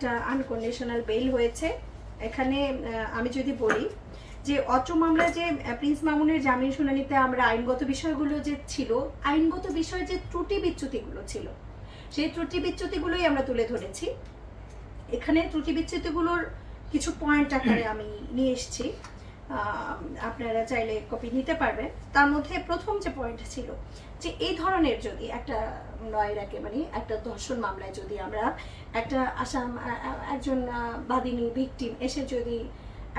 একটা unconditional bell হয়েছে। এখানে আমি যদি বলি যে অচ মামলা যে প্রিন্স মামুনের জামিন শুনানিতে আমরা আইনগত বিষয়গুলো যে ছিল, আইনগত বিষয়ে যে ত্রুটি বিচ্যুতিগুলো ছিল, সেই ত্রুটি বিচ্যুতিগুলোই আমরা তুলে ধরেছি। এখানে ত্রুটি বিচ্যুতিগুলোর কিছু পয়েন্ট আকারে আমি নিয়ে এসেছি। আপনারা চাইলে কপি নিতে পারবেন। তার মধ্যে প্রথম যে পয়েন্ট ছিল যে এই ধরনের যদি একটা নয়রাকে মানে একটা ধর্ষণ মামলায় যদি আমরা একটা আসাম একজন বাদিনী ভিকটিম এসে যদি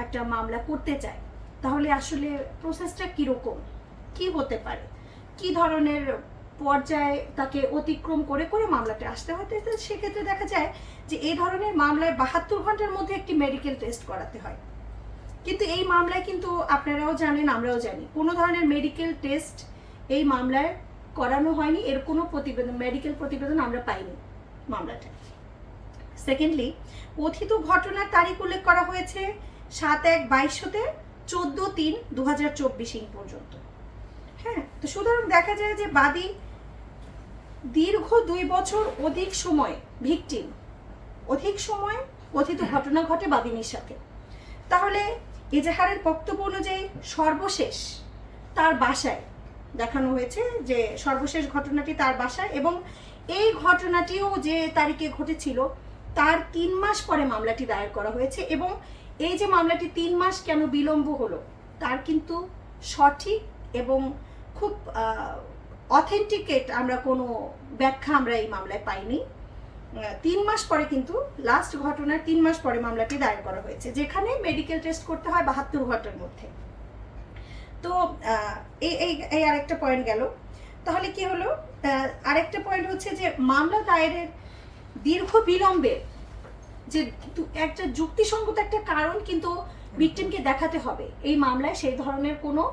একটা মামলা করতে চায়, তাহলে আসলে প্রসেসটা কীরকম? কি হতে পারে? কি ধরনের পর্যায়ে তাকে অতিক্রম করে করে মামলাটা আসতে হয়? সেক্ষেত্রে দেখা যায় যে এই ধরনের মামলায় বাহাত্তর ঘণ্টার মধ্যে একটি মেডিকেল টেস্ট করাতে হয়। কিন্তু এই মামলায় কিন্তু আপনারাও জানেন, আমরাও জানি। কোনো ধরনের মেডিকেল টেস্ট এই মামলায় করানো হয়নি, এর কোনো প্রতিবেদন মেডিকেল প্রতিবেদন আমরা পাইনি মামলাটা। সেকেন্ডলি কথিত ঘটনার তারিখ উল্লেখ করা হয়েছে সাত এক বাইশ হতে চোদ্দ তিন দু হাজার চব্বিশ পর্যন্ত। হ্যাঁ তো সুতরাং দেখা যায় যে বাদী দীর্ঘ দুই বছর অধিক সময় ভিকটিম অধিক সময় কথিত ঘটনা ঘটে বাদিনীর সাথে। তাহলে এজাহারের বক্তব্য অনুযায়ী সর্বশেষ তার বাসায় দেখানো হয়েছে যে সর্বশেষ ঘটনাটি তার বাসায় এবং এই ঘটনাটিও যে তারিখে ঘটেছিল, তার তিন মাস পরে মামলাটি দায়ের করা হয়েছে এবং এই যে মামলাটি তিন মাস কেন বিলম্ব হলো, তার কিন্তু সঠিক এবং খুব অথেন্টিকেট আমরা কোনো ব্যাখ্যা আমরা এই মামলায় পাইনি। তিন মাস পরে কিন্তু লাস্ট ঘটনার তিন মাস পরে মামলাটি দায়ের করা হয়েছে, যেখানে মেডিকেল টেস্ট করতে হয় বাহাত্তর ঘণ্টার মধ্যে। তো এই এই আরেকটা পয়েন্ট গেল। তাহলে কি হলো? আরেকটা পয়েন্ট হচ্ছে যে মামলা দায়েরের দীর্ঘ বিলম্বে যে একটা যুক্তিসঙ্গত একটা কারণ কিন্তু ভিকটিমকে দেখাতে হবে। এই মামলায় সেই ধরনের কোনো,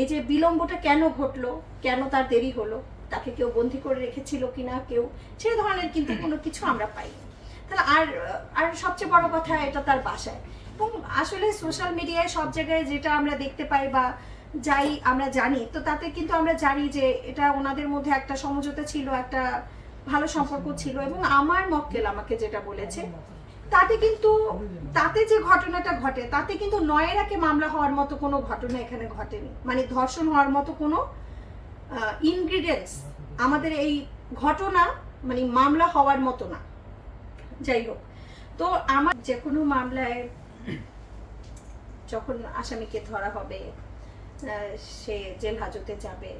এই যে বিলম্বটা কেন ঘটলো, কেন তার দেরি হলো তাকে কেউ বন্দি করে রেখেছিল কিনা কেউ সেই ধরনের কিন্তু কোনো কিছু আমরা পাইনি তাহলে আর আর সবচেয়ে বড় কথা এটা তার বাসায়। এবং আসলে সোশ্যাল মিডিয়ায় সব জায়গায় যেটা আমরা দেখতে পাই বা যাই আমরা জানি তো তাতে কিন্তু আমরা জানি যে এটা ওনাদের মধ্যে একটা সমঝোতা ছিল একটা ভালো সম্পর্ক ছিল। এবং আমার মক্কেল আমাকে যেটা বলেছে তাতে কিন্তু তাতে যে ঘটনাটা ঘটে তাতে কিন্তু নয়েরাকে মামলা হওয়ার মতো কোনো ঘটনা এখানে ঘটেনি। মানে ধর্ষণ হওয়ার মতো কোনো ইনগ্রিডিয়েন্টস আমাদের এই ঘটনা মানে মামলা হওয়ার মতো না। যাই হোক, তো আমার যে কোনো মামলায় যখন আসামিকে ধরা হবে সে জেল হাজতে যাবে,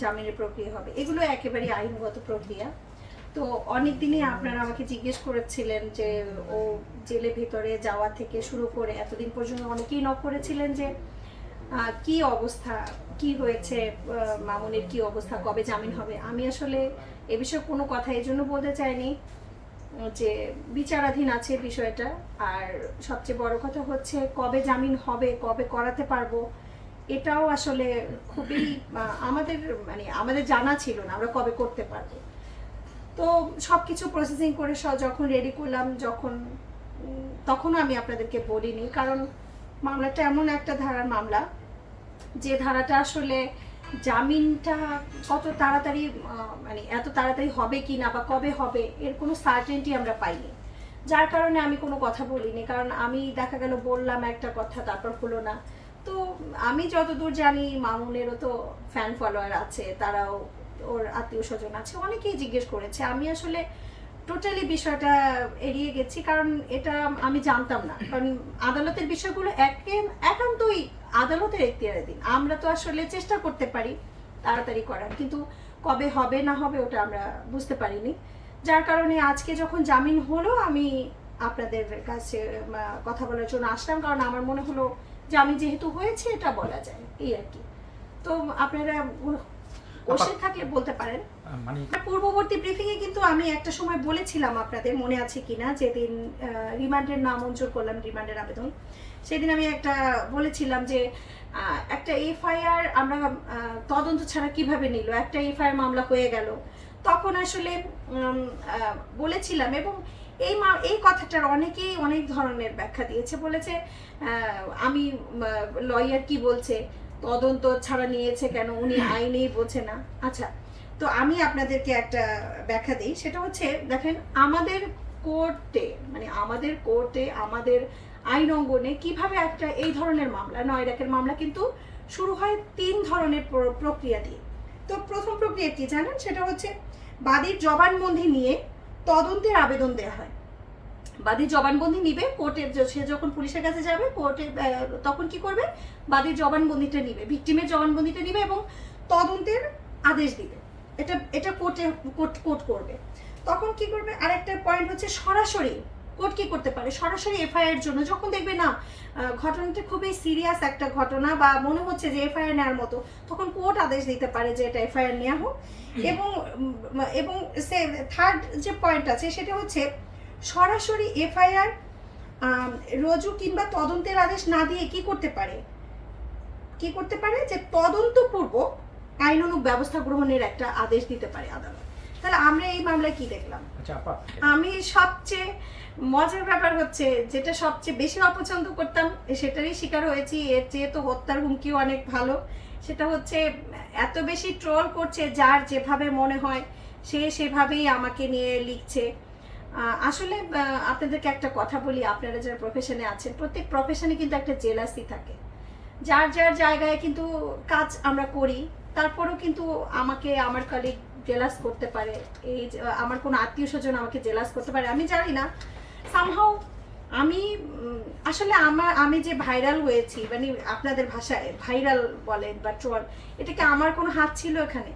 জামিনের প্রক্রিয়া হবে, এগুলো একেবারে আইনগত প্রক্রিয়া। তো অনেক দিনই আপনারা আমাকে জিজ্ঞেস করেছিলেন যে, ও জেলে ভিতরে যাওয়া থেকে শুরু করে এতদিন পর্যন্ত অনেকেই নক করেছিলেন যে কি অবস্থা? কি হয়েছে মামুনের কি অবস্থা, কবে জামিন হবে? আমি আসলে এ বিষয়ে কোনো কথা এই জন্য বলতে চাইনি, যে বিচারাধীন আছে বিষয়টা, আর সবচেয়ে বড় কথা হচ্ছে কবে জামিন হবে, কবে করাতে পারব, এটাও আসলে খুবই আমাদের মানে আমাদের জানা ছিল না আমরা কবে করতে পারব। তো সব কিছু প্রসেসিং করে যখন রেডি করলাম, যখন তখনও আমি আপনাদেরকে বলিনি, কারণ মামলাটা এমন একটা ধারার মামলা যে ধারাটা আসলে জামিনটা কত তাড়াতাড়ি মানে এত তাড়াতাড়ি হবে কি না বা কবে হবে, এর কোনো সার্টেনটি আমরা পাইনি। যার কারণে আমি কোনো কথা বলিনি, কারণ আমি দেখা গেল বললাম একটা কথা, তারপর হলো না। তো আমি যতদূর জানি, মামুনেরও তো ফ্যান ফলোয়ার আছে, তারাও ওর আত্মীয় স্বজন আছে, অনেকেই জিজ্ঞেস করেছে। আমি আসলে টোটালি বিষয়টা এড়িয়ে গেছি, কারণ এটা আমি জানতাম না। কারণ আদালতের বিষয়গুলো একে, একান্তই আদালতের এখতিয়ারাধীন আমরা তো আসলে চেষ্টা করতে পারি তাড়াতাড়ি করার, কিন্তু কবে হবে, না হবে ওটা আমরা বুঝতে পারিনি। যার কারণে আজকে যখন জামিন হলো, আমি আপনাদের কাছে কথা বলার জন্য আসলাম, কারণ আমার মনে হলো জামিন যেহেতু হয়েছে, এটা বলা যায়, এই আর কি। তো আপনারা কোশ্চেন থাকলে বলতে পারেন। মানে পূর্ববর্তী ব্রিফিং এ কিন্তু আমি একটা সময় বলেছিলাম আপনাদের মনে আছে কিনা যেদিন রিমান্ডের নামঞ্জুর করলাম রিমান্ডের আবেদন। সেদিন আমি একটা বলেছিলাম যে একটা এফআইআর আমরা তদন্ত ছাড়া কীভাবে নিল? একটা এফআইআর মামলা হয়ে গেল। তখন আসলে বলেছিলাম এবং এই মা এই কথাটার অনেকেই অনেক ধরনের ব্যাখ্যা দিয়েছে। বলেছে আমি লয়ার কি বলছে? তদন্ত ছাড়া নিয়েছে কেন? উনি আইনেই বোঝে না। আচ্ছা তো আমি আপনাদেরকে একটা ব্যাখ্যা দিই। সেটা হচ্ছে, দেখেন, আমাদের কোর্টে মানে আমাদের কোর্টে, আমাদের আইন অঙ্গনে কীভাবে একটা এই ধরনের মামলা, নয় রাখের মামলা কিন্তু শুরু হয় তিন ধরনের প্র- প্রক্রিয়া দিয়ে। তো প্রথম প্রক্রিয়া কি জানেন? সেটা হচ্ছে, বাদীর জবানবন্দি নিয়ে তদন্তের আবেদন দেওয়া হয়। বাদীর জবানবন্দি নিবে কোর্টের সে যখন পুলিশের কাছে যাবে কোর্টে তখন কি করবে? বাদীর জবানবন্দিটা নিবে ভিকটিমের জবানবন্দিটা নিবে এবং তদন্তের আদেশ দিবে। এটা এটা কোর্টে কোর্ট কোর্ট করবে। তখন কি করবে? আরেকটা পয়েন্ট হচ্ছে সরাসরি কোর্ট কি করতে পারে? সরাসরি এফআইআর জন্য। যখন দেখবে না ঘটনাটা খুবই সিরিয়াস একটা ঘটনা বা মনে হচ্ছে যে এফআইআর নেওয়ার মতো তখন কোর্ট আদেশ দিতে পারে যে এটা এফআইআর নেওয়া হোক। এবং এবং সে থার্ড যে পয়েন্ট আছে সেটা হচ্ছে সরাসরি এফআইআর রজু কিংবা তদন্তের আদেশ না দিয়ে কি করতে পারে? কি করতে পারে? যে তদন্তপূর্বক আইনানুগ ব্যবস্থা গ্রহণের একটা আদেশ দিতে পারে আদালত। তাহলে আমরা এই মামলায় কি দেখলাম? আচ্ছা আমি সবচেয়ে মজার ব্যাপার হচ্ছে যেটা সবচেয়ে বেশি অপছন্দ করতাম সেটারই শিকার হয়েছি। এর চেয়ে তো হত্যার হুমকিও অনেক ভালো। সেটা হচ্ছে এত বেশি ট্রল করছে যার যেভাবে মনে হয় সে সেভাবেই আমাকে নিয়ে লিখছে। আসলে আপনাদেরকে একটা কথা বলি, আপনারা যারা প্রফেশনে আছেন, প্রত্যেক প্রফেশনে কিন্তু একটা জেলাসি থাকে। যার যার জায়গায় কিন্তু কাজ আমরা করি, তারপরেও কিন্তু আমাকে, আমার কলিগ জেলাস করতে পারে। এই আমার কোনো আত্মীয় স্বজন আমাকে জেলাস করতে পারে, আমি জানি না। সামহাও আমি আসলে আমার, আমি যে ভাইরাল হয়েছি মানে আপনাদের ভাষায় ভাইরাল বলেন বা ট্রল এটাকে আমার কোনো হাত ছিল এখানে?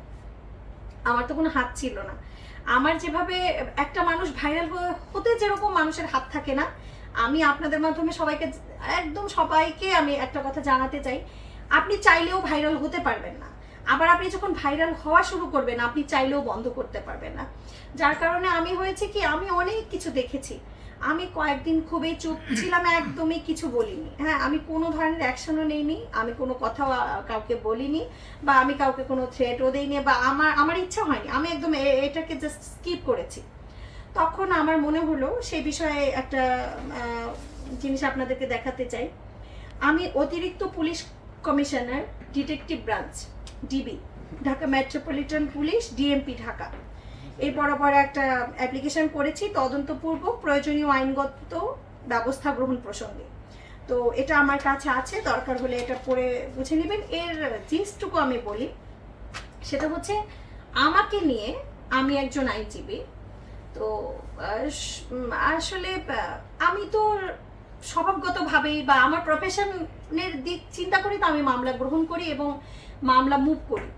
আমার তো কোনো হাত ছিল না। আমার যেভাবে একটা মানুষ ভাইরাল হতে যেরকম মানুষের হাত থাকে না, আমি আপনাদের মাধ্যমে সবাইকে একদম সবাইকে আমি একটা কথা জানাতে চাই। আপনি চাইলেও ভাইরাল হতে পারবেন না। আবার আপনি যখন ভাইরাল হওয়া শুরু করবেন, আপনি চাইলেও বন্ধ করতে পারবেন না। যার কারণে আমি হয়েছে কি, আমি অনেক কিছু দেখেছি। আমি কয়েকদিন খুবই চুপ ছিলাম, একদমই কিছু বলিনি। হ্যাঁ আমি কোনো ধরনের অ্যাকশনও নেইনি, আমি কোনো কথাও কাউকে বলিনি বা আমি কাউকে কোনো থ্রেটও দেইনি বা আমার আমার ইচ্ছা হয়নি। আমি একদম এটাকে জাস্ট স্কিপ করেছি। তখন আমার মনে হলো সেই বিষয়ে একটা জিনিস আপনাদেরকে দেখাতে চাই। আমি অতিরিক্ত police commissioner detective branch, DB, Dhaka metropolitan police, DMP Dhaka. এই বরাবর একটা অ্যাপ্লিকেশন করেছি, তদন্তপূর্বক প্রয়োজনীয় আইনগত ব্যবস্থা গ্রহণ প্রসঙ্গে। তো এটা আমার কাছে আছে, দরকার হলে এটা পড়ে বুঝে নেবেন। এর জিনিসটুকু আমি বলি, সেটা হচ্ছে আমাকে নিয়ে আমি একজন আইনজীবী, তো আসলে আমি তো স্বভাবগতভাবেই বা আমার প্রফেশনের দিক চিন্তা করি, তো আমি মামলা গ্রহণ করি এবং মামলা মুভ করি।